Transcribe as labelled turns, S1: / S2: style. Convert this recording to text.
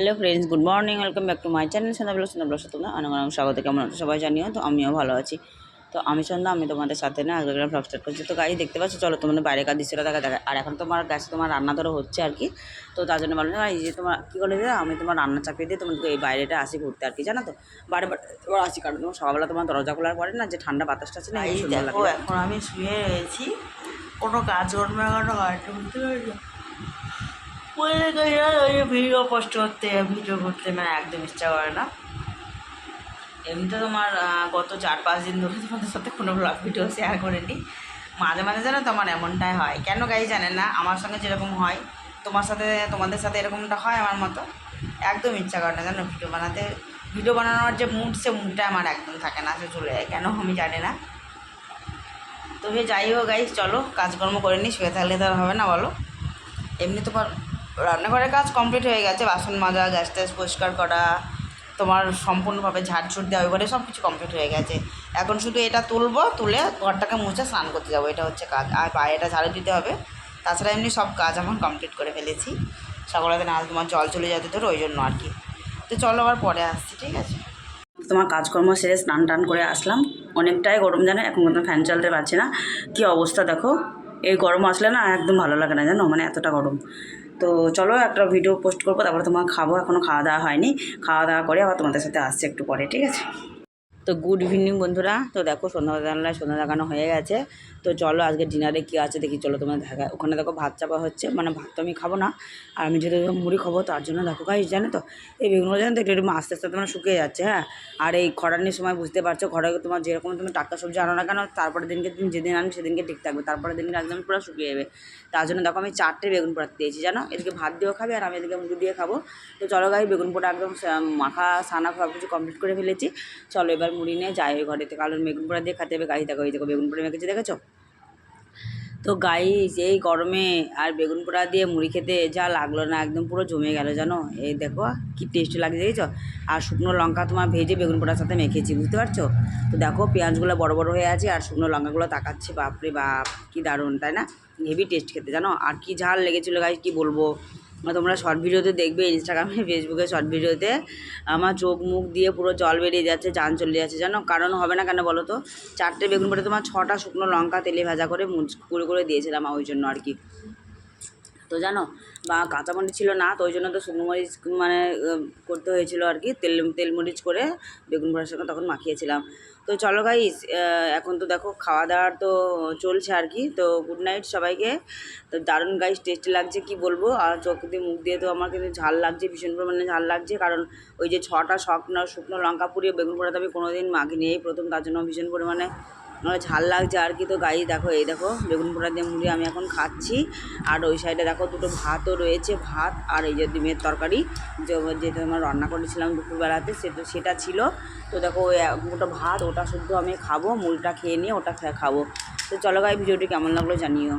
S1: Hello friends good morning welcome back to my channel Sandhya vlog Sandhya vlog তোমরা অনেক অনেক স্বাগত। কেমন আছো সবাই জানিও? তো আমিও ভালো আছি। তো আমি সন্ধ্যা আমি তোমাদের সাথে না আগে ব্লগ স্টার্ট করছি। তো গাড়ি দেখতে পাচ্ছ? চলো তোমাদের বাইরে কাজ দৃশ্যটা দেখা দেখা আর এখন তোমার কাছে তোমার রান্না ধরো হচ্ছে আর কি। তো তার জন্য বলো এই যে তোমার কী করে আমি তোমার রান্না চাপিয়ে দিয়ে তোমাদের এই বাইরেটা আসি ঘুরতে আর কি জানো তো? বারে বারে তোমার আসি কারণ তোমার সকালবেলা তোমার দরজা খোলার পরে না যে ঠান্ডা বাতাসটা আছে না এই
S2: দেখো এখন আমি শুয়ে রয়েছি। কোনো কাজ বুঝতে পারছ গেছে ওই যে ভিডিও পোস্ট করতে ভিডিও করতে মানে একদম ইচ্ছা করে না।
S1: এমনিতে তোমার গত চার পাঁচ দিন ধরে তোমাদের সাথে কোনো ব্লগ ভিডিও শেয়ার করিনি। মাঝে মাঝে জানো তোমার এমনটাই হয়। কেন গাই জানে না, আমার সঙ্গে যেরকম হয়, তোমার সাথে, তোমাদের সাথে এরকমটা হয় আমার মতো। একদম ইচ্ছা করে না জানো ভিডিও বানাতে। ভিডিও বানানোর যে মুড সে মুডটা আমার একদম থাকে না, সে চলে যায়। কেন আমি জানি না। তো যাই হোক গাই, চলো, কাজকর্ম করে নি শুয়ে থাকলে তো হবে না, বলো। এমনি তোমার রান্নাঘরের কাজ কমপ্লিট হয়ে গেছে, বাসন মাজা, গ্যাস ট্যাস পরিষ্কার করা, তোমার সম্পূর্ণভাবে ঝাড়ঝুট দেওয়া ওইবারে সব কিছু কমপ্লিট হয়ে গেছে। এখন শুধু এটা তুলবো, তুলে ঘরটাকে মুছে স্নান করতে যাব, এটা হচ্ছে কাজ। আর বাইরেটা ঝাড়ু দিতে হবে, তাছাড়া এমনি সব কাজ এখন কমপ্লিট করে ফেলেছি। সকালে না তোমার জল চলে যেতে ধরো ওই জন্য আর কি। তো চলো আবার পরে আসছি, ঠিক আছে? তোমার কাজকর্ম সেরে স্নান টান করে আসলাম। অনেকটাই গরম জানো, এখন কোনো ফ্যান চালাতে পারছি না। কী অবস্থা দেখো? এই গরম আসলে না একদম ভালো লাগে না জানো মানে এতটা গরম। তো চলো একটা ভিডিও পোস্ট করব, তারপরে তোমার খাব এখনও খাওয়া দাওয়া হয়নি। খাওয়া দাওয়া করে আবার তোমাদের সাথে আসছে একটু পরে, ঠিক আছে? তো গুড ইভিনিং বন্ধুরা। তো দেখো সন্ধ্যা সন্ধ্যাবেলায় সন্ধ্যা দেখানো হয়ে গেছে। তো চলো আজকে ডিনারে কী আছে দেখি, চলো তোমার দেখা। ওখানে দেখো ভাত চাপা হচ্ছে মানে ভাত তো আমি খাব না। আর আমি যেহেতু মুড়ি খাব, তার জন্য দেখো গাইস জানো তো? এই বেগুনগুলো জানো তো, একটু আস্তে আস্তে তোমার শুকিয়ে যাচ্ছে হ্যাঁ? আর এই খরানির সময় বুঝতে পারছ, ঘরে তোমার যেরকম তুমি টাটকা সবজি আনো না কেন তারপরে দিনকে তুমি যেদিন আনি সেদিনকে ঠিক থাকবে। তারপরে দিনকে একদম পুরো শুকিয়ে যাবে। তার জন্য দেখো আমি চারটে বেগুন পোড়াতে দিয়েছি, জানো? এদিকে ভাত দিয়েও খাবে আর আমি এদিকে মুড়ি দিয়ে খাব। তো চলো গাই বেগুন পোড়া একদম মাখা, সানা সব কিছু কমপ্লিট করে ফেলেছি। চলো এবার মুড়ি নিয়ে যাই ওই ঘরেতে। কারণ বেগুন পোড়া দিয়ে খেতে হবে গাড়ি দেখো, এই দেখো বেগুন পোড়া মেখেছি, দেখেছ? তো গাই এই গরমে আর বেগুন পোড়া দিয়ে মুড়ি খেতে যা লাগল না, একদম পুরো জমে গেল, জানো? এই দেখো, কি টেস্ট লাগছে, দেখেছ? আর শুকনো লঙ্কা তোমার ভেজে বেগুন পোড়ার সাথে মেখেছি, বুঝতে পারছ? তো দেখো, পেঁয়াজগুলো বড় বড় হয়ে আছে, আর শুকনো লঙ্কাগুলো তাকাচ্ছে, বাপরে বাপ, কি দারুণ, তাই না? হেভি টেস্ট খেতে, জানো? আর কি ঝাল লেগেছিলো গাই কি বলব? আর তোমরা শর্ট ভিডিওতে দেখবে ইনস্টাগ্রামে ফেসবুকে শর্ট ভিডিওতে, আমার চোখ মুখ দিয়ে পুরো জল বেরিয়ে যাচ্ছে, চান চলে যাচ্ছে। জানো, কারণ হবে না কেন বলো তো? চারটে বেগুন পরে তোমার ছটা শুকনো লঙ্কা তেলে ভাজা করে মুচ করে করে দিয়েছিলাম, ওই জন্য আর কি। তো জানো? বা কাঁচামরিচ ছিল না, তো ওই জন্য তো শুকনো মরিচ মানে করতে হয়েছিল আর কি। তেল তেলমরিচ করে বেগুন ভরার সঙ্গে তখন মাখিয়েছিলাম। তো চলো গাইস এখন তো দেখো খাওয়া দাওয়ার তো চলছে আর কি। তো গুড নাইট সবাইকে। তো দারুণ গাইস টেস্টি লাগছে, কি বলব? আর চোখ দিয়ে, মুখ দিয়ে তো আমার কিন্তু ঝাল লাগছে, ভীষণ পরিমাণে ঝাল লাগছে। কারণ ওই যে ছটা, শুকনো শুকনো লঙ্কা পুড়িয়ে বেগুন পোড়াতে আমি কোনোদিন মাখিনি। এই প্রথম, তার জন্য ভীষণ পরিমাণে আমার ঝাল লাগছে আর কি। তো গাই দেখো, এই দেখো, বেগুন পোড়া দিয়ে মুড়ি আমি এখন খাচ্ছি। আর ওই সাইডে দেখো, দুটো ভাতও রয়েছে, ভাত আর এই যে ডিমের তরকারি। যেটা আমার রান্না করেছিলাম দুপুরবেলাতে, সে তো সেটা ছিল। তো দেখো, ওই গোটো ভাত, ওটা শুদ্ধ আমি খাব, মুড়িটা খেয়ে নিয়ে ওটা খাব। তো চলো গাই ভিডিওটি কেমন লাগল জানিও।